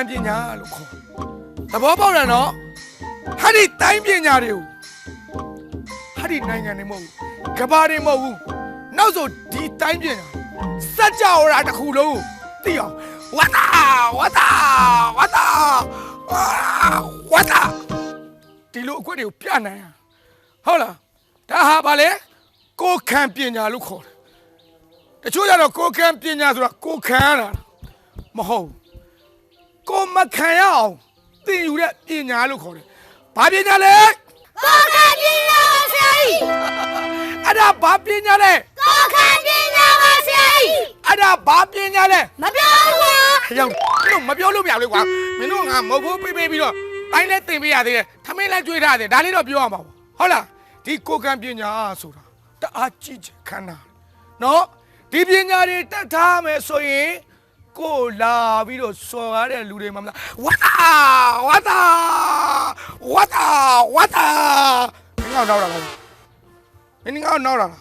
အဲ့ဒါကိုခံပညာလို့ခေါ်သဘောပေါက်တယ်နော်ဟာဒီတိုင်းပညာတွေကိုဟာဒီနိုင်ငံတွေမဟုတ်ဘူးကဘာတွေမဟုတ်ဘူးနောက်ဆိုဒီတိုင်းပညာစัจ java ရာတစ်ခုလုံးကိုသိအောင်ဝတ်တာဝတ်တာဝတ်တာအာဝတ်တာဒီလိုအခွင့်တွေကိုပြနိုင်ရဟုတ်လားဒါဟာဗာလေကိုခံပညာလို့ခေါ်တယ်တချို့ကြတော့ကိုခံပညာဆိုတာကိုခံရတာမဟုတ်ဘူး ကိုမခံရအောင်သင်ယူတဲ့ပညာလို့ခေါ်တယ်ဘာပညာလဲကိုခံပညာပါဆရာကြီးအဲ့ဒါဘာပညာလဲကိုခံပညာပါဆရာကြီးအဲ့ဒါဘာပညာလဲမပြောဘူးအယောင်မင်းတို့မပြောလို့မရဘူးလေကွာမင်းတို့ငါမဟုတ်ဘူးပြေးပြေးပြီးတော့တိုင်းလဲတင်ပေးရသေးတယ်ထမင်းလဲကျွေးထားတယ်ဒါလေးတော့ပြောရမှာပေါ့ဟုတ်လားဒီကိုကံပညာဆိုတာတအားကြည့်ချင်ခန္ဓာနော်ဒီပညာတွေတက်ထားမယ်ဆိုရင် ကိုလာပြီးတော့စော်ကားတဲ့လူတွေမှမလားဝါတာဝါတာဝါတာဝါတာမင်းကတော့နောက်တာလားမင်းကတော့နောက်တာလား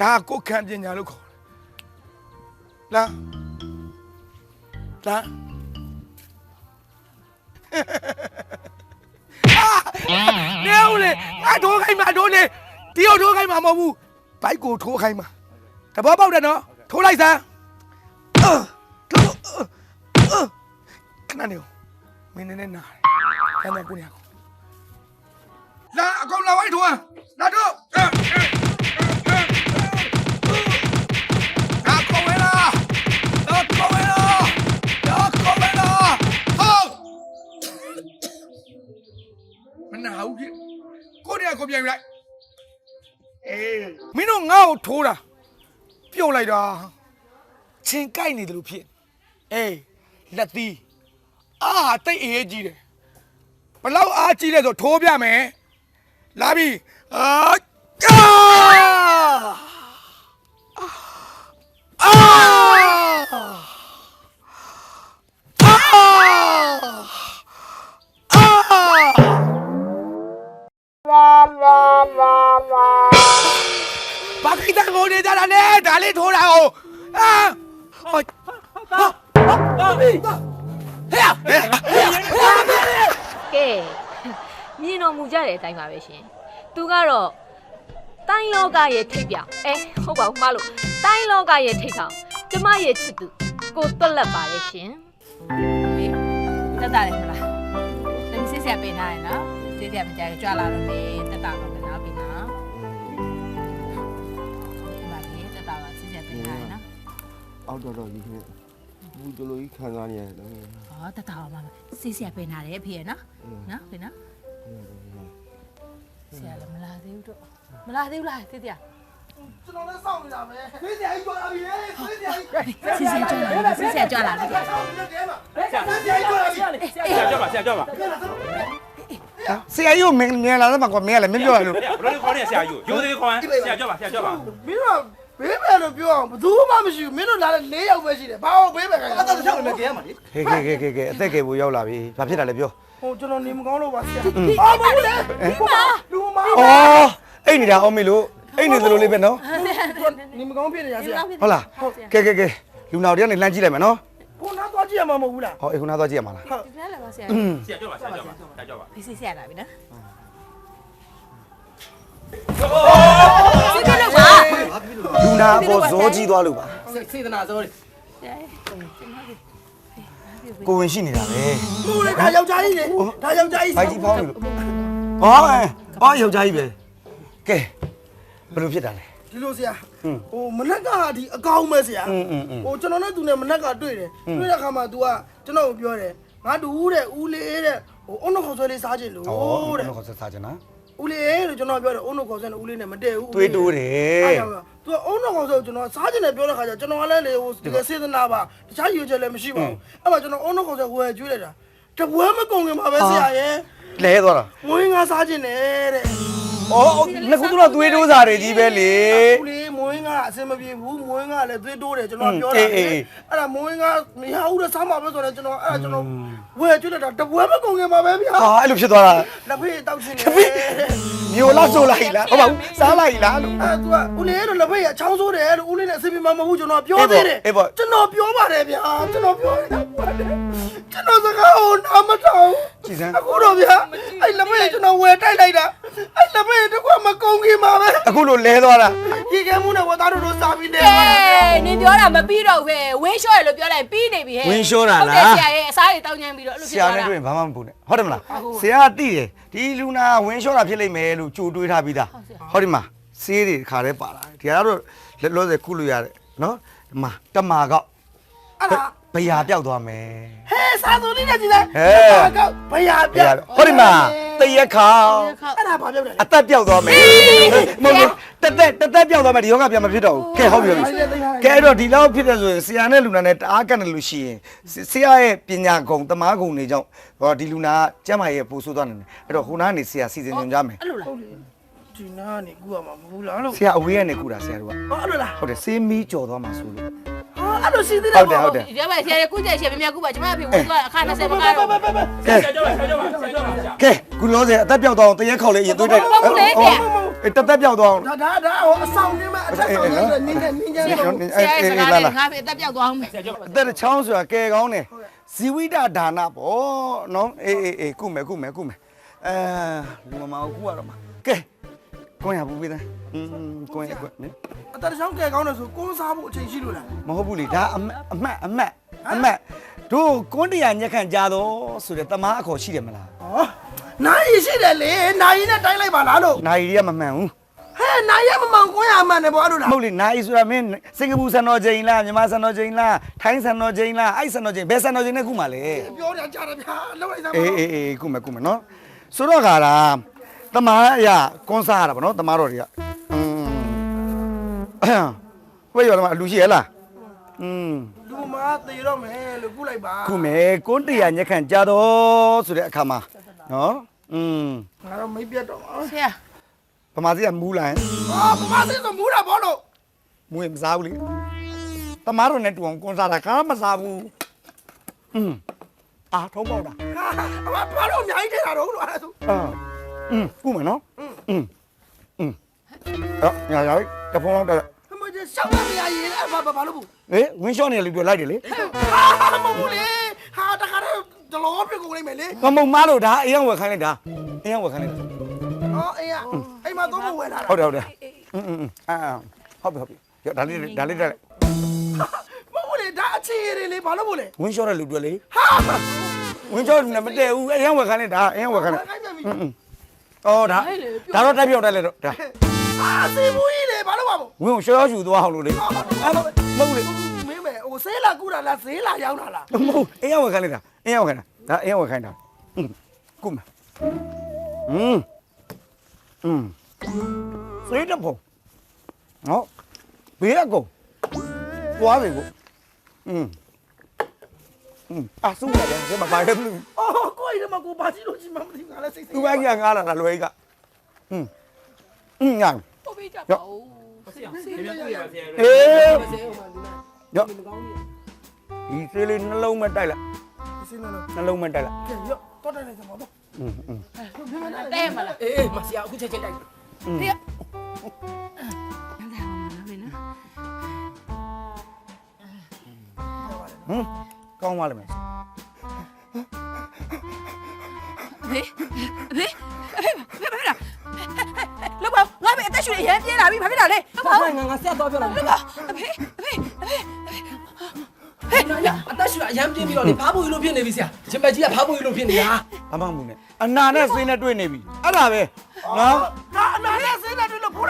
ဒါကကိုကံပညာလို့ခေါ်တယ်လားလာနေဦးလေငါထိုးခိုင်းမှာထိုးနေဒီကိုထိုးခိုင်းမှာမဟုတ်ဘူးဘိုက်ကိုထိုးခိုင်းမှာတဘောပေါက်တယ်နော်ထိုးလိုက်စမ်းအာထိုးအာ ခဏနေဦးမင်းနေနေနာကျန်တဲ့ကိုနေအောင်လာအကောင်လာဝိုက်ထိုးอ่ะလာတော့အာအာခေါ်ဝဲလားတော့ခေါ်ဝဲလားတော့ခေါ်ဝဲလားဟုတ်မနာဘူးပြကိုနေကိုပြန်ယူလိုက်အေးမင်းတို့ငါ့ကိုထိုးတာပြုတ်လိုက်တာချင်းကြိုက်နေတယ်လို့ဖြစ်အေး လက်သီးအာတိတ်အေးကြီးတယ်ဘလောက်အားကြီးလဲဆိုထိုးပြမယ်လာပြီအာအာအာဘာကိတကိုနေကြတာလဲဒါလေးထိုးတာကိုအာဟော ဟာဟာဟဲ့ဟဲ့ကဲမြင်တော်မူကြတဲ့အတိုင်းပါပဲရှင်သူကတော့တိုင်းလောကရဲ့ထိပ်ပြောင်အဲဟုတ်ပါဘူးမှားလို့တိုင်းလောကရဲ့ထိပ်ကောင်ကျမရဲ့ချစ်သူကိုတွက်လက်ပါရဲ့ရှင်ဟေးတက်တာလေမလားတမစစ်ဆက်ပေးထားရနော်စစ်ဆက်မကြိုက်ကြွလာတော့မေတက်တာတော့နော်ပြီနော်ဒီမှာဒီတက်တာကစစ်ဆက်ပေးထားရနော်အောက်တော်တော်ကြီး နဲ့ဘူးတလူကြီးခံစားနေရတယ်တော့ဟောတက်တာပါမစစ်ဆက်ပေးထားတယ်အဖေရနော်နော်ဖေနော်ဆရာလည်းမလာသေးဘူးတော့မလာသေးဘူးလားတိတိကျွန်တော်လည်းစောင့်နေတာပဲမင်းတရားကြီးကြွလာပြီလေမင်းတရားကြီးစစ်ဆက်ကြွလာစစ်ဆက်ကြွလာတိတိစောင့်နေတဲ့တဲမှာမင်းတရားကြီးကြွလာပြီဆရာကြောက်ပါဆရာကြောက်ပါဆရာကြီးကိုမင်းမြင်လာတော့မှကွာမင်းကလည်းမင်းပြောရလို့ဘယ်လိုခေါ်နေဆရာယူရိုးသေးခေါ်ဆရာကြောက်ပါဆရာကြောက်ပါမင်းတို့ ဘေးပဲလို့ပြောအောင်ဘယ်သူမှမရှိဘူးမင်းတို့လာတဲ့၄ယောက်ပဲရှိတယ်ဘာလို့ဘေးပဲခိုင်းလဲအဲ့ဒါကြောင့်လည်းကြဲမှာလေခဲခဲခဲခဲခဲအသက်ကယ်ဘူးရောက်လာပြီဘာဖြစ်တာလဲပြောဟိုကျွန်တော်နေမကောင်းလို့ပါဆရာအော်မဟုတ်လေဒီမှာလူမဩအိတ်နေတာအောင်မေလို့အိတ်နေသလိုလေးပဲနော်နေမကောင်းဖြစ်နေရဆရာဟုတ်လားကဲကဲကဲလူနာတွေကနေလှမ်းကြည့်လိုက်မယ်နော်ကိုနာသွားကြည့်ရမှာမဟုတ်ဘူးလားဟောအိတ်ခုနာသွားကြည့်ရမှာလားဒီလားလားပါဆရာဆရာကြောက်ပါဆရာကြောက်ပါဆရာကြောက်ပါဖေးစစ်ဆက်လာပြီနော် လူနာအပေါ်ဇောကြီးသွားလို့ပါစေတနာဇောတွေကိုဝင်ရှိနေတာပဲကိုလေဒါယောက်ျားကြီးလေဒါယောက်ျားကြီးဘိုက်ကြီးဖောင်းလို့ဟောအော်ယောက်ျားကြီးပဲကဲဘယ်လိုဖြစ်တာလဲဒီလိုဆရာဟိုမနက်ကဒီအကောင်းပဲဆရာဟိုကျွန်တော်နဲ့သူနဲ့မနက်ကတွေ့တယ်တွေ့တဲ့အခါမှာ तू ကကျွန်တော်ကိုပြောတယ်ငါတူဦးတဲ့ဦးလေးတဲ့ဟိုအုံနှခေါ်ဆွဲလေးစားခြင်းလို့တဲ့ဟိုအုံနှခေါ်ဆွဲစားခြင်းနော် ဦးလေးလို့ကျွန်တော်ပြောတယ်အုံနှခေါ်ဆွဲနဲ့ဦးလေးနဲ့မတည့်ဘူးတွေးတိုးတယ်အဲ့ဒါကသူကအုံနှခေါ်ဆွဲကိုကျွန်တော်စားခြင်းနဲ့ပြောတဲ့ခါကျကျွန်တော်ကလည်းလေဟိုတကယ်စေတနာပါတခြားရွေးချက်လည်းမရှိပါဘူးအဲ့မှာကျွန်တော်အုံနှခေါ်ဆွဲဝယ်ကျွေးလိုက်တာတပွဲမကုန်ခင်ပါပဲဆရာရဲ့လဲသွားတာမွေးငါစားခြင်းနဲ့တဲ့ဩငါကတော့တွေးတိုးစားတွေကြီးပဲလေဦးလေးမွေး ငင်းကအဆင်မပြေဘူးမွေးကလည်းသွေးတိုးတယ်ကျွန်တော်ပြောတာအဲ့ဒါမွေးကမရဘူးတဲ့စားမှာပဲဆိုတော့ကျွန်တော်အဲ့ဒါကျွန်တော်ဝယ်ကျွတ်တာတပွဲမကုန်ခင်ပါပဲဗျာဟာအဲ့လိုဖြစ်သွားတာလက်ဖေးတောက်ရှင်နေမျိုးလားဆိုလိုက်လားဟုတ်ပါဘူးစားလိုက်လားလို့အဲ့သူကဦးလေးတို့လက်ဖေးကချောင်းဆိုးတယ်လို့ဦးလေးနဲ့အဆင်ပြေမှာမဟုတ်ကျွန်တော်ပြောသေးတယ်ကျွန်တော်ပြောပါတယ်ဗျာကျွန်တော်ပြောတယ်ကျွန်တော်စကားကိုနားမထောင်ကြည်စမ်းအခုတော့ဗျာအဲ့လက်ဖေးကျွန်တော်ဝယ်တိုက်လိုက်တာအဲ့လက်ဖေးတကွမကုန်ခင်ပါပဲအခုလိုလဲသွားတာဒီကဲမှုနဲ့ဝသားတို့တို့စားပြီးနေကဲနင်ပြောတာမပြီးတော့ဘူးပဲဝင်းလျှော့ရလို့ပြောလိုက်ပြီးနေပြီဟဲ့ဝင်းလျှော့တာလား ဟုတ်တယ်ဆရာရဲ့အစားတွေတောင်းညမ်းပြီးတော့အဲ့လိုဆဖြစ်ရာသွားနဲ့တာတွေ့ရင်ဘာမှမပူနဲ့ဟုတ်တယ်မလားဆရာကတိတယ်ဒီလူနာဝင်းလျှော့တာဖြစ်လိမ့်မယ်လို့ကြိုတွေးထားပြီးသားဟုတ်တယ်မဆေးတွေခါရဲပါလာဒီကတော့လက်လို့စကုလို့ရတယ်နော်ဒီမှာတမာကောက်အဲ့ဒါ ဘယာပြောက်သွားမယ်ဟဲစားသူလေးနဲ့ကြည့်လိုက်ဟဲ့ကောက်ဘယာပြဘယာဟုတ်တယ်မတရက်ခေါက်အဲ့ဒါဘာပြောလဲအသက်ပြောက်သွားမယ်မဟုတ်ဘူးတက်တက်တက်တက်ပြောက်သွားမယ်ဒီယောဂပြန်မဖြစ်တော့ဘူးကဲဟုတ်ပြီဟုတ်ပြီကဲအဲ့တော့ဒီလောက်ဖြစ်တဲ့ဆိုရင်ဆရာနဲ့လူနာနဲ့တအားကန့်တယ်လို့ရှိရင်ဆရာရဲ့ပညာဂုဏ်တမားဂုဏ်တွေကြောင့်ဟောဒီလူနာကကျမ်းမာရဲ့ပို့ဆိုးသွားနေတယ်အဲ့တော့ဟိုနားကနေဆရာစီစဉ်ကြကြမယ်အဲ့လိုလားဒီနာနေကူရမှာမဟုတ်လားလို့ဆရာအဝေးကနေကူတာဆရာတို့ကဟောအဲ့လိုလားဟုတ်တယ်စေးမီးကြော်သွားမှာဆိုလို့ဟာ အဲ့လိုရှိသေးတယ်ဟုတ်တယ်ဟုတ်တယ်ရပါဆရာရကုကျဆရာမြမြကုပါကျွန်မအဖေဝင်သွားအခါ20မကတော့ပဲပဲပဲဆကဲရာကြောက်ပါဆရာကြောက်ပါဆရာကြောက်ပါဆရာကဲခုလောဆယ်အသက်ပြောက်သွားအောင်တရက်ခေါက်လေးအရင်သွေးတိုက်ဟုတ်လေဆရာအဲတသက်ပြောက်သွားအောင်ဒါဒါဒါဟိုအဆောင်နေမှာအသက်ဆောင်နေနင်းနေနင်းကြတော့ဆရာစကားနဲ့ငါဖေအသက်ပြောက်သွားအောင်ဆရာကြောက်ပါအသက်တစ်ချောင်းဆိုတာကဲကောင်းတယ်ဇီဝိတဒါနပေါ့နော်အေးအေးအေးကုမယ်ကုမယ်ကုမယ်အဲလူမမကိုကုရတော့မှာကဲ ကိုရဘူးပေးတယ်อืมကိုရကွနော်အတတချောင်းကဲကောင်းတယ်ဆိုကိုးစားဖို့အချိန်ရှိလို့လားမဟုတ်ဘူးလေဒါအမတ်အမတ်အမတ်အမတ်တို့ကွန်းတရာညက်ခန့်ကြတော့ဆိုတဲ့တမားအခေါ်ရှိတယ်မလားဟောနိုင်ရှိတယ်လေနိုင်နဲ့တိုင်းလိုက်ပါလားလို့နိုင်ရီကမမှန်ဘူးဟဲ့နိုင်ရမမောင်ကိုရမှန်တယ်ပေါ့အဲ့လိုလားမဟုတ်လေနိုင်ဆိုတာမင်းစင်ကာပူဆန်တော်ချိန်လားမြန်မာဆန်တော်ချိန်လားထိုင်းဆန်တော်ချိန်လားအဲ့ဆန်တော်ချိန်ဘယ်ဆန်တော်ချိန်နဲ့ခုမှလဲပြောကြကြတယ်ဗျာလောက်လိုက်စမ်းပါအေးအေးအေးကုမယ်ကုမယ်နော်ဆိုတော့ခါတာ တမားအရာကွန်ဆာရတာဗောနော်တမားတော်တွေကอืมဝေးရောတမားအလူရှိရလားอืม လူမသေတော့မယ်လို့ကုလိုက်ပါ ခုမယ်ကွန်းတရာညက်ခန့်ကြတော့ဆိုတဲ့အခါမှာနော်อืม ငါတော့မိတ်ပြတ်တော့ပါ ဆရာ ဗမာစီကမူးလာရင် ဟာပမစင်းဆိုမူးတာဘောလို့ မူးရင်မစားဘူးလေတမားတော်နဲ့တူအောင်ကွန်ဆာတာကားမစားဘူးอืมအာထုံးပေါက်တာ ဟာအမဘာလို့အများကြီးထည့်တာတော့လို့အဲ့ဒါဆို အာ อืมကုမယ်နော်อืมอืมอืมအော်ညာညာတဖုံးလောက်တက် အမကြီးရှောင်းမမရရင်အဲ့ဘာဘာလို့ဘူး ဟေးဝင်းရှော့နေလေပြလိုက်တယ်လေ ဟာမဟုတ်လေဟာတခါတော့ဒလောပြကုန်လိုက်မယ်လေ မမုံမားလို့ဒါအရင်ဝယ်ခိုင်းလိုက်တာအရင်ဝယ်ခိုင်းလိုက်တာ ဟောအေးအိမ်မှာတော့မဝယ်လာတာ ဟုတ်တယ်ဟုတ်တယ်อืมอืมအာဟုတ်ပြီဟုတ်ပြီရောဒါလေးဒါလေးတက်လိုက် မဟုတ်လေဒါအခြေရည်လေဘာလို့မို့လဲ ဝင်းရှော့တဲ့လူတွေလေ ဟာ ဝင်းရှော့နဲ့မတည့်ဘူးအရင်ဝယ်ခိုင်းလိုက်တာအရင်ဝယ်ခိုင်းလိုက် ခိုင်းပြန်ပြီ အော်ဒါဒါတော့တက်ပြောင်းတက်လဲတော့ဒါအာစေဘူးကြီးလေဘာလို့ပါမို့ဝင်းကိုရှော့ရှော့ယူသွားအောင်လို့လေအဲ့လိုမဟုတ်လေမင်းပဲဟိုဆေးလာကူတာလားဈေးလာရောက်တာလားမဟုတ်အင်းရောက်ခိုင်းလိုက်တာအင်းရောက်ခိုင်းတာဒါအင်းရောက်ခိုင်းတာကုမဟွန်းဟွန်းဈေးတော့နော်ဘေးရကုန်သွားပြီကိုဟွန်း အာစုရတယ်ဒီမှာဘာလဲသူအော်ကိုယ်ရမကိုဘာကြီးလို့ကြီးမမသိငါလည်းစိတ်စိတ်သူပဲကြီးငါလာတာလွယ်ကြီးကဟွန်းဟွန်းငါပို့ပေးကြပါဦးဆရာဆရာတွေ့ရဆရာတွေ့အေးရော့ဒီစေးလေးနှလုံးမတိုက်လိုက်စေးနှလုံးနှလုံးမတိုက်လိုက်ကဲရော့တော့တယ်စမတော့อืมอืมแต่มาล่ะเอ๊ะมาเสียအခုချက်ချက်တိုက်တယ်ဟမ် ကောင်းပါလိမ့်မယ်ဖေးဖေးဖေးဖေးလားလောက်ပါငါဖေးအသက်ရှူရမ်းပြေးလာပြီဘာဖြစ်တာလဲလောက်ပါငါငါဆက်တော့ပြောလာလောက်ပါဖေးဖေးဖေးအသက်ရှူအရမ်းပြင်းပြီးတော့လေဖားဖို့လို့ဖြစ်နေပြီဆရာချင်းပက်ကြီးကဖားဖို့လို့ဖြစ်နေတာဘာမှမမှုနဲ့အနာနဲ့စေးနဲ့တွေ့နေပြီအဲ့ဒါပဲနော်ဒါအနာနဲ့စ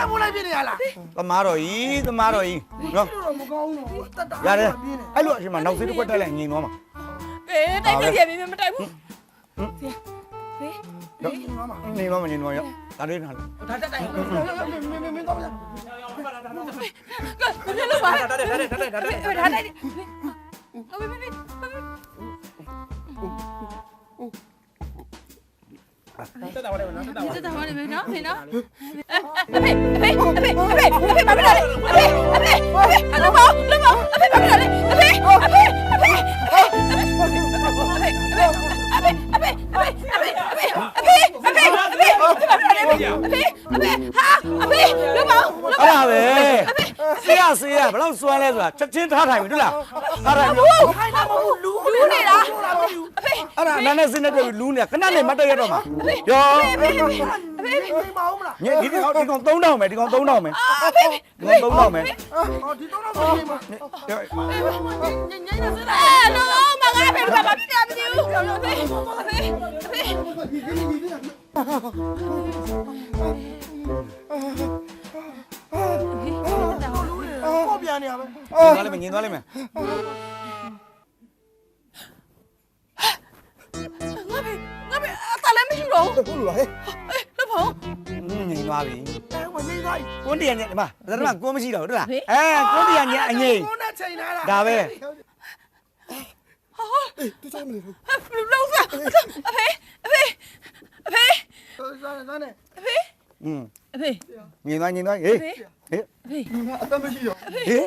င်းတယ်တွေ့လို့ဖိုးလိုက်ဖိုးလိုက်ပြနေရလားသမားတော်ကြီးသမားတော်ကြီးနော်တော့မကောင်းတော့တတ်တာရတယ်အဲ့လိုအချိန်မှာနောက်စေးတစ်ခွက်တိုက်လိုက်ငြိမ်သွားမှာဖေးတိုက်ပြည့်ပြည့်မတိုက်ဘူးဖေးဖေးနေသွားမှာငြိမ်သွားရောဒါလေးထားလိုက်ဒါတက်တိုင်မင်းမင်းမင်းတော့ဗျာကဘယ်လိုပါဒါတက်တက်တက်တက်တက်ဖေးဒါတိုက်ဖေးဖေးဖေး တက်တာဝါလေးမနော်တက်တာဝါလေးတက်တာဝါလေးမနော်မင်းနော်အဖေအဖေအဖေအဖေအဖေဘာဖြစ်လာလဲအဖေအဖေအဖေအလုံးမောင်းလုံးမောင်းအဖေဘာဖြစ်လာလဲအဖေအဖေအဖေအဖေအဖေအဖေအဖေအဖေအဖေအဖေအဖေအဖေအဖေအဖေအဖေဟာအဖေလုံးမောင်း ဆေးရဆေးရဘယ်လောက်စွမ်းလဲဆိုတာချက်ချင်းထားထိုင်ပြီဟုတ်လားထားထိုင်ပြီခိုင်းတာမဟုတ်လူလူနေတာအဲ့ဒါနာနဲ့စင်းနဲ့တွေ့ပြီးလူးနေခဏနေမတ်တက်ရတော့မှာရောအဖေအဖေမအောင်မလားညဒီဒီကောင်ဒီကောင်3000မယ်ဒီကောင်3000မယ်ဒီကောင်3000မယ်အော်ဒီတော့တော့မဖြစ်မှာအဲတော့မငါဖေဘာဖြစ်နေမသိဘူးအဖေအဖေအဖေ န်နေရပဲသွားလိုက်မယ်ညင်သွားလိုက်မယ်ငါဖေငါဖေအတလည်းမရှိတော့ဟုတ်လားဟဲ့ဘူးလို့ပေါ့ညင်သွားပြီအဲမနေသားကွန်းတရညဒီမှာဒါတော့ကွန်းမရှိတော့ဘူးဟုတ်လားအဲကွန်းတရညအငိမ့်ကိုနဲ့ချိန်လာတာဒါပဲတူစားမလို့လုံးစားအဖေအဖေအဖေစားနေစားနေ อืมအဖေညင်သွားညင်သွားဟေးဟေးအသက်မရှိရောဟေး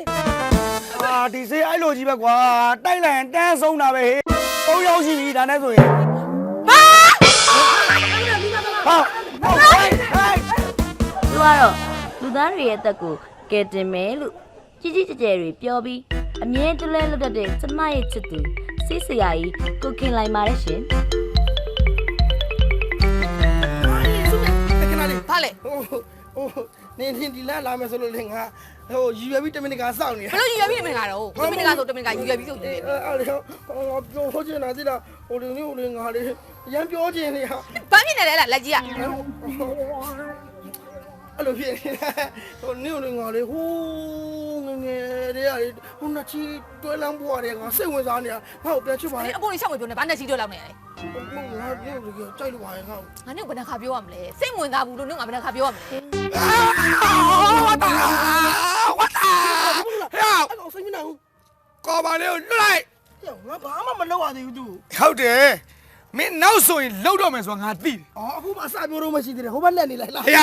အာဒီစေးအဲ့လိုကြီးပဲကွာတိုက်လိုက်ရင်တန်းဆုံးတာပဲဟေးပုံရောက်ရှိပြီဒါနဲ့ဆိုရင်ဟာဟာဟေးဟေးသူကတော့လူသားတွေရဲ့အသက်ကိုကယ်တင်မယ်လို့ကြီးကြီးကျယ်ကျယ်တွေပြောပြီးအမြဲတလဲလွတ်တတ်တဲ့ကျမရဲ့ချစ်သူစိတ်ဆရာကြီးကိုခင်လိုက်ပါတယ်ရှင် ဘာလဲဟိုဟိုနေနေဒီလာလာမယ်ဆိုလို့လေငါဟိုရည်ရွယ်ပြီးတမင်တကာစောင့်နေဘယ်လိုယူရပြီတမင်ကတော့တမင်ကဆိုတမင်ကယူရပြီဆိုအေးအဲ့လေဟိုပြောဟိုချင်တာသိလားဟိုလေနေဟိုလေငါလေရမ်းပြောချင်နေဟာဘာဖြစ်နေလဲလားလက်ကြီးက အဲ့လိုဖြစ်နေတာဟိုနေဟိုလေငါလေဟိုငငယ်တွေကလေဟိုနှစ်ချီတွဲလမ်းပွားတယ်ငါစိတ်ဝင်စားနေတာငါ့ကိုပြန်ချစ်ပါလေအပေါ်လေးရှောက်ဝင်ပြောနေဘာနဲ့စီးတော့လောက်နေလဲငါနေဟိုလေကြိုက်လို့ပါရဲ့ငါ့ကိုငါနဲ့ဘယ်နှခါပြောရမလဲစိတ်ဝင်စားဘူးလို့ငါဘယ်နှခါပြောရမလဲဝတ်တာဝတ်တာအဲ့ကောင်စိတ်မနာဘူးကောပါလေးကိုလွတ်လိုက်ငါဘာမှမလုပ်ရသေးဘူးသူဟုတ်တယ် မင်းနောက်ဆိုရင်လှုပ်တော့မယ်ဆိုတာငါသိတယ်အော်အခုမှအစပြောတော့မရှိသေးတယ်ဟိုဘက်လက်နေလိုက်လားဟေ့ရ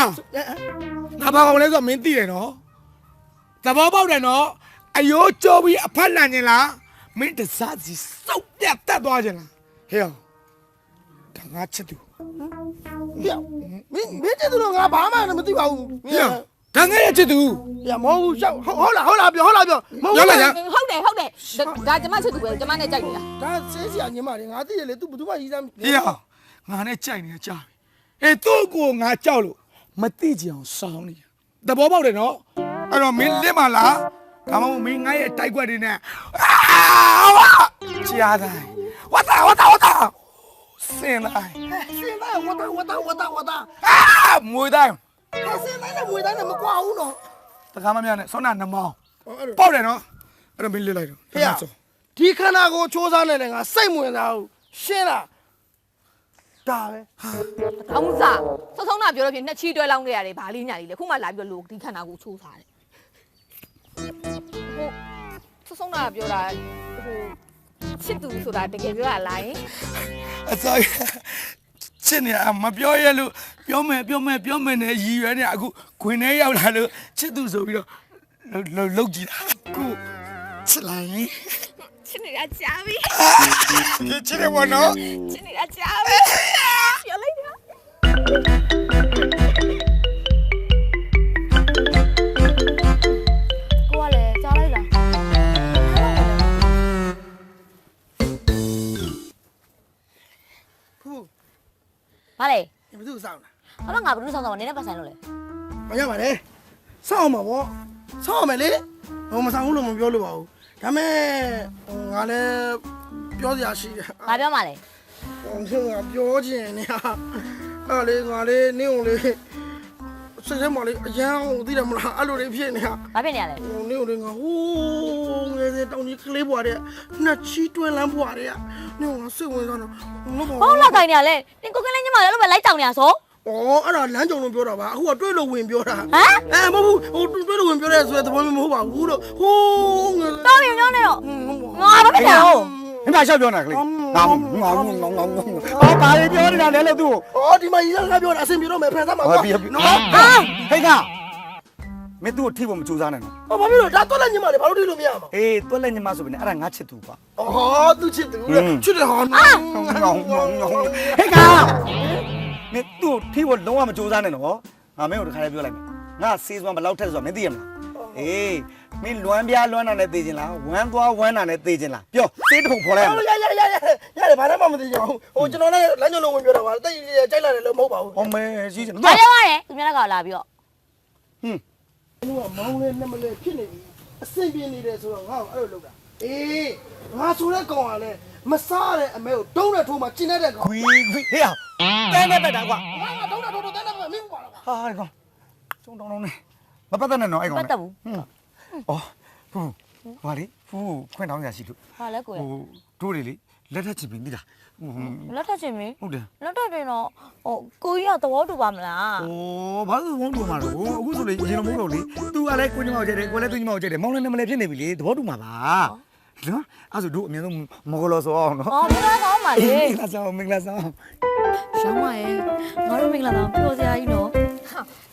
ငါဘာကောင်လဲဆိုတော့မင်းသိတယ်နော်သဘောပေါက်တယ်နော်အယိုးကြိုးပြီးအဖက်လန်ခြင်းလားမင်းတစားစီစုပ်ပြတ်တက်သွားခြင်းလားဟေ့ဒါငါချစ်သူပြောမင်းမင်းတဲ့သူတော့ငါဘာမှမသိပါဘူးဟေ့ ဒါငါရဲ့ချစ်သူရမဟုတ်ဘူးရှောက်ဟုတ်လားဟုတ်လားပြောဟုတ်လားပြောမဟုတ်ပြောလိုက်ကြဟုတ်တယ်ဟုတ်တယ်ဒါကျမချစ်သူပဲကျမနဲ့ကြိုက်နေတာဒါဆေးစရာညင်မလေးငါသိရလေ तू ဘယ်သူမှရည်စမ်းဟေ့ငါနဲ့ကြိုက်နေတာကြားပြီအဲသူ့ကိုငါကြောက်လို့မသိကြအောင်စောင်းနေသဘောပေါက်တယ်နော်အဲ့တော့မင်းလစ်မလားဒါမှမဟုတ်မင်းငါရဲ့တိုက်ွက်တွေနဲ့အာကြားတိုင်းဝတ်တာဝတ်တာဝတ်တာစင်လိုက်စင်လိုက်ဝတ်တာဝတ်တာဝတ်တာဝတ်တာအာမွေတိုင်း စင်လိုက်နဲ့ဝေးတိုင်းနဲ့မကွာဘူးနော်တကားမများနဲ့ဆောင်းနာနမောင်းအဲ့လိုပေါက်တယ်နော်အဲ့တော့မင်းလစ်လိုက်တော့ဖေဒီခန္ဓာကိုစူးစမ်းနေတယ်ငါစိတ်ဝင်စားဘူးရှင်းလားဒါပဲ။အောင်စားဆောဆောင်းနာပြောလို့ဖြစ်နှစ်ချီတွဲလောင်းခဲ့ရတယ်ဗာလေးညာလေးလေခုမှလာပြီးတော့လို့ဒီခန္ဓာကိုချိုးစားတယ်။ဟိုဆောဆောင်းနာပြောတာဟိုချစ်သူဆိုတာတကယ်ပြောရလားယင် အစော ချစ်နေအမပြောရလို့ပြောမယ်ပြောမယ်ပြောမယ်နဲ့ရည်ရွယ်နေအခုခွင်ထဲရောက်လာလို့ချစ်သူဆိုပြီးတော့လှုပ်လှုပ်ကြည့်တာအခုချစ်လိုက်ရင်ချစ်နေတာကြားပြီချစ်တယ်ဘောနော်ချစ်နေတာကြားပြီပြောလိုက်တာ ဘာလဲဘယ်သူစောင့်လားဘာလို့ငါဘယ်လိုဆောင်ဆောင်နေနဲ့ပတ်ဆိုင်လို့လဲမရပါနဲ့စောင့်မှာပေါ့စောင့်မယ်လေဟိုမဆောင်ဘူးလို့မပြောလို့ပါဘူးဒါမဲ့ငါလည်းပြောစရာရှိတယ်ဘာပြောမှလဲဟိုငါပြောချင်နေဟာအဲ့လေငါလေးနင်းုံလေး စိတ်ထဲမှာလေးအရန်သိတယ်မလားအဲ့လိုလေးဖြစ်နေဟာဘာဖြစ်နေရလဲဟိုနင်းုံလေးငါဟိုးငယ်စဉ်တောင်းကြီးကလေးဘွားတဲ့နှစ်ချီတွဲလမ်းဘွားတဲ့နင်းငါစိတ်ဝင်စားတော့ဘာဘာလို့လောက်ကိုင်းနေရလဲနင်ကိုကလေးညမလည်းလို့ပဲလိုက်တောင်နေရဆိုဩအဲ့ဒါလမ်းကြုံလို့ပြောတာပါအခုကတွဲလို့ဝင်ပြောတာဟမ်အဲမဟုတ်ဘူးဟိုတွဲလို့ဝင်ပြောတဲ့ဆိုတဲ့သဘောမျိုးမဟုတ်ပါဘူးလို့ဟိုးငယ်တော်ပြီညောနေတော့ဟုတ်ပါငါဘာဖြစ်နေရောဟ မင်းမရှောက်ပြောနေတာကလေးငေါငေါငေါငေါငေါဟာဘာလေးပြောနေတာလဲလို့သူ့အော်ဒီမှာရီကပြောတာအဆင်ပြေတော့မယ်ဖန်ဆမ်းမှာဟောကွာပြီးပြီနော်ဟာဟိတ်ကမင်းသူ့ကိုထိဖို့မကြိုးစားနဲ့နော်ဟောဘာဖြစ်လို့ဒါတော့လည်းညမလေးဘာလို့ထိလို့မရမှာအေးတွက်လက်ညမဆိုပြီးနေအဲ့ဒါငါချစ်သူကွာအော်သူချစ်သူလေချစ်တယ်ဟောငေါငေါငေါငေါဟိတ်ကမင်းသူ့ကိုထိဖို့လုံးဝမကြိုးစားနဲ့နော်ငါမင်းကိုတခါလေးပြောလိုက်မယ်ငါစေးစွမ်းဘယ်လောက်ထက်ဆိုတော့မင်းသိရမလား အေးမင်းလွမ်းပြားလွမ်းတာနဲ့သိချင်လားဝမ်းသွားဝမ်းတာနဲ့သိချင်လားပြောစေးတစ်ပုံဖော်လိုက်ရမလားရရရရရတယ်ဘာမှမသိကြဘူးဟိုကျွန်တော်လည်းလမ်းညလုံးဝင်ပြောတာပါတိတ်ကြိုက်လာတယ်လို့မဟုတ်ပါဘူးဟောမဲရှိချင်ဘာတော့ပြောရလဲသူများကလာပြီးတော့သူကမောင်းလဲနဲ့မလဲဖြစ်နေပြီအဆင်ပြေနေတယ်ဆိုတော့ငါ့ကိုအဲ့လိုလုပ်တာအေးငါဆိုတဲ့ကောင်ကလည်းမစားတဲ့အမဲကိုတုံးနဲ့ထိုးမှကျင်တဲ့ကောင်ခွီခွီဟေးတဲနေပဲတာကွာငါတုံးနဲ့ထိုးတော့တဲ့နဲ့မင်းပါလားဟာဒီကောင်ကျုံတောင်းတောင်းနေ မပတ်သက်နဲ့နော်အဲ့ကောင် ပတ်သက်ဘူး ဟွန်းအော်ဖူးဟွာလေဖူးခွင့်တောင်းရရှိလို့ ဟာလဲကိုရ ဟိုတို့တွေလေလက်ထက်ချင်ပြီတိလားဟို လက်ထပ်ချင်းမင်း ဟုတ်တယ် လက်ထပ်တင်တော့ဟိုကိုကြီးကသဘောတူပါမလား โอ้ဘာလို့ဝုန်းတူမှာတော့အခုဆိုလေရင်တော့မဟုတ်တော့လေ तू ကလည်းကိုညီမကိုကြိုက်တယ်ကိုလည်းသူညီမကိုကြိုက်တယ်မောင်လည်းနမလည်းဖြစ်နေပြီလေသဘောတူမှာပါနော်အဲ့ဆိုတို့အမြဲဆုံးမကလို့ဆိုအောင်နော် ဟောမင်းကောင်းပါလေ မင်္ဂလာဆောင်မင်္ဂလာဆောင် ရောင်းပါရဲ့ငါတို့မင်္ဂလာဆောင်ပြောစရာကြီးနော်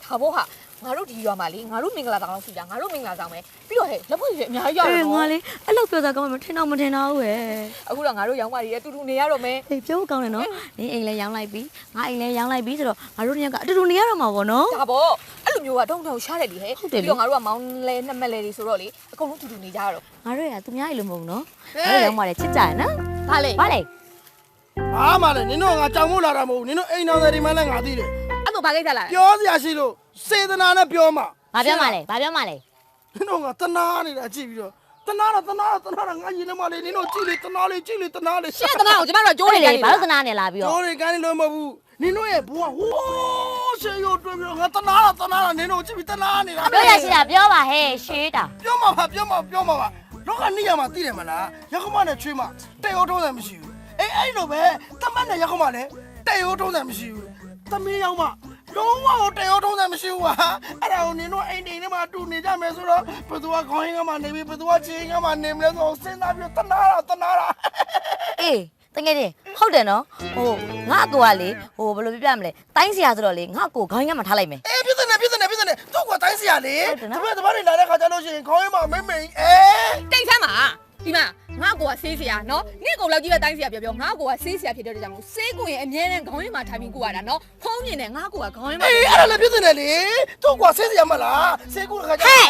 ဟာဘောဟာ ငါတို့ဒီရွာမှာလေငါတို့မင်္ဂလာဆောင်လို့ရှိတာငါတို့မင်္ဂလာဆောင်ပဲပြီးတော့ဟဲ့လက်ဖွဲ့ရွှေအများကြီးရတယ်အေးနော်ငါလေးအဲ့လိုပြောစရာကောင်းမှမထင်တော့မထင်တော့ဘူးရဲ့အခုတော့ငါတို့ရောင်းပါရီအတူတူနေရတော့မယ်ဟေးပြောကောင်းတယ်နော်နင်းအိမ်လဲရောင်းလိုက်ပြီငါအိမ်လဲရောင်းလိုက်ပြီဆိုတော့ငါတို့ညကအတူတူနေရတော့မှာပေါ့နော်ဒါပေါ့အဲ့လိုမျိုးကတုံးတုံးရှားတယ်လေဟဲ့ဟုတ်တယ်လေပြီးတော့ငါတို့ကမောင်းလဲနှစ်မက်လဲတွေဆိုတော့လေအကုန်လုံးတူတူနေကြရတော့ငါတို့ရသူများအိမ်လိုမဟုတ်ဘူးနော်ဟေးငါတို့ရောင်းပါလေချစ်ကြရနော်ဘာလဲဘာလဲဘာမှလည်းနင်တို့ငါကြောင်မို့လာတာမဟုတ်ဘူးနင်တို့အိမ်တော်တွေမှလည်းငါသိတယ်အဲ့တော့ဘာကိစ္စလာလဲပြောစရာရှိလို့ စေတနာနဲ့ပြောမှာဘာပြောမှလဲဘာပြောမှလဲနင်တို့ငါတနာနေတာကြည့်ပြီးတော့တနာတာတနာတာတနာတာငါရင်ထဲမှာလေနင်တို့ကြည့်လေတနာလေကြည့်လေတနာလေရှင်းတနာကိုကျမတို့ကကြိုးဟိုနေလေတယ်ဘာလို့သနာနေလာပြီးတော့ကျိုးတွေကန်းလို့မဟုတ်ဘူးနင်တို့ရဲ့ဘဝဟိုးရှေးရုပ်တွေ့ပြီးတော့ငါတနာတာတနာတာနင်တို့ကြည့်ပြီးတနာနေတာပြောရရှိတာပြောပါဟဲ့ရှေးတာပြောမှာပါပြောမှာပြောမှာပါလောကနေရမှာသိတယ်မလားရခမနဲ့ချွေးမတဲ့ရိုးထုံးတယ်မရှိဘူးအေးအဲ့လိုပဲတမတ်နဲ့ရခမလည်းတဲ့ရိုးထုံးတယ်မရှိဘူးသမီးရောက်မှ လုံးဝတဲ့ရိုးထုံးတယ်မရှိဘူးဟာအဲ့ဒါကိုနင်တို့အိမ်နေထဲမှာတူနေကြမယ်ဆိုတော့ဘယ်သူကခေါင်းရင်းကမှနေပြီးဘယ်သူကချေရင်းကမှနေမလဲဆိုစဉ်းစားပြီးတနာတာတနာတာအေးတကယ်ချင်းဟုတ်တယ်နော်ဟိုငါအကိုကလေဟိုဘယ်လိုပြပြမလဲတိုင်းစရာဆိုတော့လေငါအကိုခေါင်းရမ်းမှထားလိုက်မယ်အေးပြဿနာပြဿနာပြဿနာသူ့ကတိုင်းစီရလေဟုတ်တယ်နော်တပည့်တပည့်တွေလာတဲ့ခါကျလို့ရှိရင်ခေါင်းရင်းမှာမင်းမင်းအေးတိတ်ဆမ်းပါ ဒီမှာငါ့ကိုကဆေးဆရာနော်နေ့ကောင်လောက်ကြီးပဲတိုင်းဆရာပြောပြောငါ့ကိုကဆေးဆရာဖြစ်တဲ့အတွက်ကြောင့်မို့ဆေးကိုရင်အမြဲတမ်းခေါင်းရင်းမှာထိုင်ပြီးကိုရတာနော်ဖုံးမြင်တယ်ငါ့ကိုကခေါင်းရင်းမှာအေးအဲ့ဒါလည်းပြဿနာလေသူ့ကဆေးစီရမလားဆေးကူခါကျဟဲ့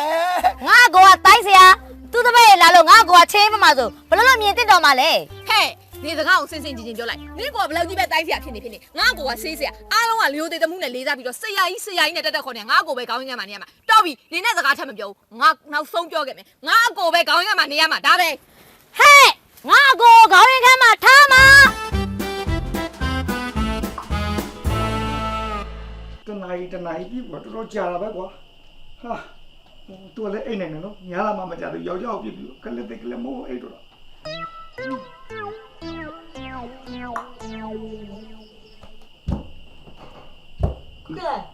ငါအကိုကတိုင်းစရာသူ့တပည့်လာလို့ငါအကိုကချင်းမမဆိုဘယ်လိုလုပ်မြင်တက်တော်မှာလဲဟဲ့ နေစကားကိုစင်စင်ကြင်ကြင်ပြောလိုက်နေ့ကောင်ကဘယ်လောက်ကြီးပဲတိုင်းဆရာဖြစ်နေဖြစ်နေငါ့ကိုကဆေးဆရာအားလုံးကလျိုသေးတမှုနဲ့လေးစားပြီးတော့ဆရာကြီးဆရာကြီးနဲ့တက်တက်ခေါ်နေငါ့ကိုပဲခေါင်းရင်းမှာနေရမှာတော်ပြီနေနဲ့စကားထပ်မပြောဘူးငါနောက်ဆုံးပြောခဲ့မယ်ငါ့ကိုပဲခေါင်းရင်းမှာနေရမှာဒါပဲဟဲ့ငါအကိုခေါင်းရမ်းခမ်းမှာထားမှာတနားကြီးတနားကြီးပြီတော်တော်ကြာတာပဲကွာဟာသူကလည်းအိတ်နိုင်တယ်နော်ညာလာမှမကြဘူးယောက်ျားကိုပြပြီးကလေးသိကလေးမိုးအိတ်တော့ကဲ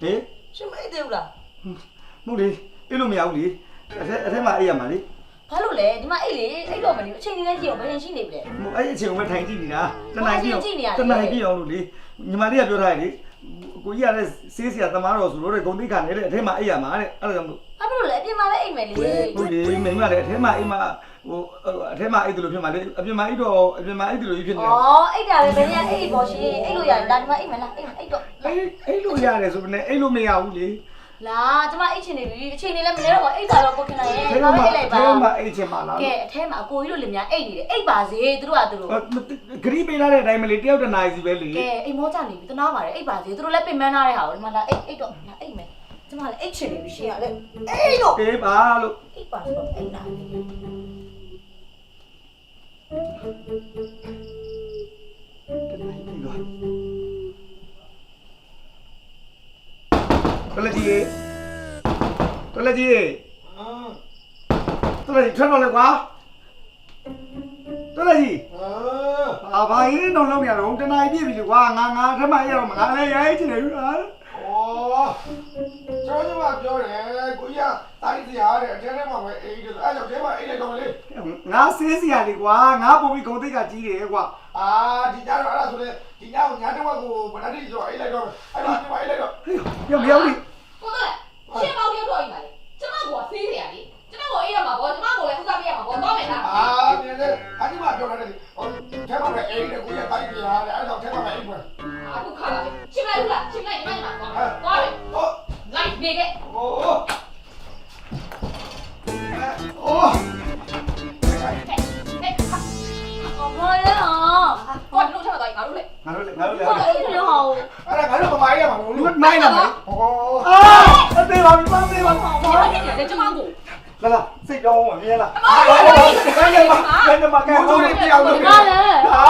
ဟေးရှင်မအိတ်သေးဘူးလားမဟုတ်လေအဲ့လိုမရဘူးလေအထက်အထက်မှာအိတ်ရမှာလေဘာလို့လဲဒီမှာအိတ်လေအိတ်တော့မနေဘူးအချိန်ကြီးလဲကြည့်အောင်ဘယ်ရင်ရှိနေပြီလဲဟိုအဲ့အချိန်ကိုပဲထိုင်ကြည့်နေတာတနားကြီးအောင်ထိုင်ကြည့်နေရတယ်တနားကြီးအောင်လို့လေညီမလေးကပြောထားတယ်လေကိုကြီးကလည်းဆေးဆရာသမားတော်ဆိုလို့တဲ့ဂုံတိခါနေတဲ့အထက်မှာအိတ်ရမှာတဲ့အဲ့ဒါကြောင့်မို့ဘာလို့လဲအပြင်မှာပဲအိတ်မယ်လေဟုတ်လေမိမလည်းအထက်မှာအိမ်မှာ ဟိုအထက်မှာအိတ်တယ်လို့ဖြစ်မှာလေအပြင်မှာအိတ်တော့အပြင်မှာအိတ်တယ်လို့ကြီးဖြစ်နေတယ်ဩအိတ်တာပဲဘယ်ရင်အိတ်ပေါ်ရှင်အိတ်လို့ရတယ်ဒါဒီမှာအိတ်မယ်လားအိတ်အိတ်တော့အိတ်အိတ်လို့ရတယ်ဆိုပေမဲ့အိတ်လို့မရဘူးလေလာကျမအိတ်ချင်နေပြီအချိန်နေလည်းမနေတော့ဘူးအိတ်တာတော့ကိုခင်လိုက်ရဲ့ထဲဘာမှာအိတ်လိုက်ပါထဲမှာအိတ်ချင်ပါလားကဲအထဲမှာအကိုကြီးတို့လင်များအိတ်နေတယ်အိတ်ပါစေသူတို့ကသူတို့ဂရီပေးလာတဲ့အတိုင်းမလေးတယောက်တနားစီပဲလေကဲအိမ်မောကြနေပြီတနာပါတယ်အိတ်ပါစေသူတို့လည်းပင်ပန်းထားတဲ့ဟာကိုဒီမှာလာအိတ်အိတ်တော့လာအိတ်မယ်ကျမလည်းအိတ်ချင်နေပြီရှင်ကလည်းအိတ်တော့ပေးပါလို့အိတ်ပါဆိုတော့အိတ်နာ တလက်ကြီးတလက်ကြီးတလက်ကြီးထွက်တော့လေကွာတလက်ကြီးအာဘာရင်းတော့လုံးနေရတော့တနားပြည့်ပြီလေကွာငါငါထမရတော့ငါလည်းရိုက်ချင်တယ်ကွာဩကျွန်တော်ကပြောတယ်ကိုကြီးကတိုင်းစီရတဲ့အထဲထဲမှာပဲအေးတယ်အဲ့ကြောင့်ထဲမှာအေးလိုက်တော့လေဟ ငါဆေးစရာလေးကွာငါပုံပြီးဂုံတိတ်ကကြီးတယ်ကွာအာဒီညတော့အဲ့ဒါဆိုလေဒီညကိုညာတော့ကိုဗနာတိဆိုအဲ့လိုက်တော့အဲ့တော့ဒီမှာအဲ့လိုက်တော့ဟေးပြောမရောက်လိကိုတော့ရှင်းပေါင်းပြောတော့အိမ်ပါလေကျမကဆေးရလေကျမကအေးရမှာပေါ့ကျမကလည်းဥစားပေးရမှာပေါ့တော့မယ်လားအာဒီလေ ငါတို့လေငါတို့လေဘာလဲဟောအဲ့ဒါငါတို့မမိုင်းရမှာလို့လူမိုင်းလာမယ်ဟောအာအသေးပါပြီပါသေးပါဘာလို့ဖြစ်နေလဲကျမကိုလာလာစိတ်ကြောင်းဝင်မြင်လားဘာလဲဘာလဲဘာကဲဘုံတို့ပြောင်းလို့ဘာလဲဟာ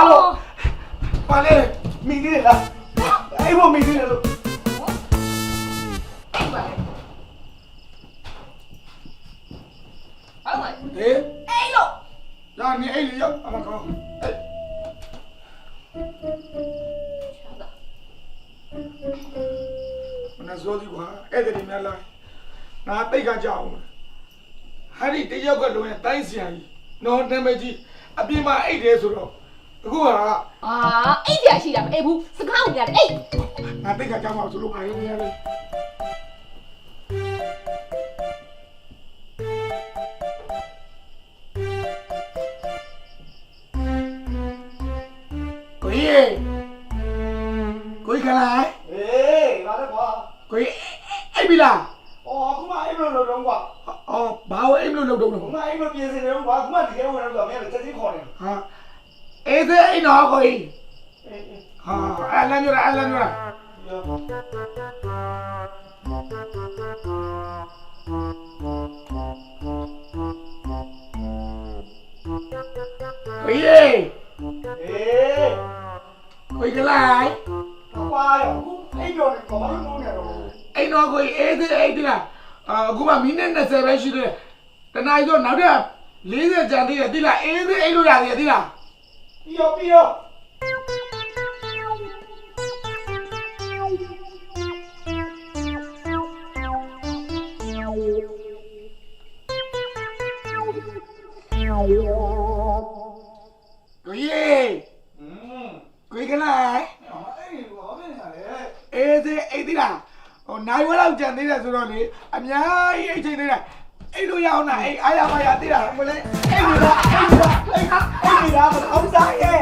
နေလားအဲ့ဘောမိနေလို့ဟုတ်မယ်ဟေးအေးလို့လာနေအဲ့လေရောက်အမကောအဲ့မနဇောဒီကွာအဲ့ဒီများလာငါတိတ်ကကြအောင်ဟာဒီတယောက်ကလုံးရင်တိုင်းစီယာကြီးနော်နာမည်ကြီးအပြင်မှာအိတ်တယ်ဆိုတော့အခုကအာအိတ်ပြရှိတာမအေးဘူးစကားကိုရတယ်အေးငါတိတ်ကကြောက်မှာဆိုလို့ပါရင်များလေကိုကြီးကိုကြီးခလာအေးငါလည်းကွာ ကိုကြီးအိပ်ပြီလားအော်ခုမှအိမ်လို့လို့တော့ကွာအော်ဘာလို့အိမ်လို့လုပ်တော့ခုတော့မှအိမ်လို့ပြင်စင်တယ်ကွာခုမှဒီကဲဝင်တော့မင်းလည်းချက်ချင်းခေါ်နေဟာအေးသေးအိမ်တော့ကိုကြီးအေးအေးဟာအဲ့ လမ်းမျိုးလားအဲ့လမ်းမျိုးလားရောကိုကြီးအေးကိုကြီးကလိုက်ကွာရောခုအိမ်ပြောနေကောဘာ သေးတယ်ဆိုတော့လေအများကြီးအိမ်ချိန်သေးတယ်အိမ်လို့ရအောင်လားအိမ်အားရပါရသေးလားမလဲအဲ့ဒီလားအဲ့ဒီလားအဲ့ဒီလားမအောင်စားရဲ့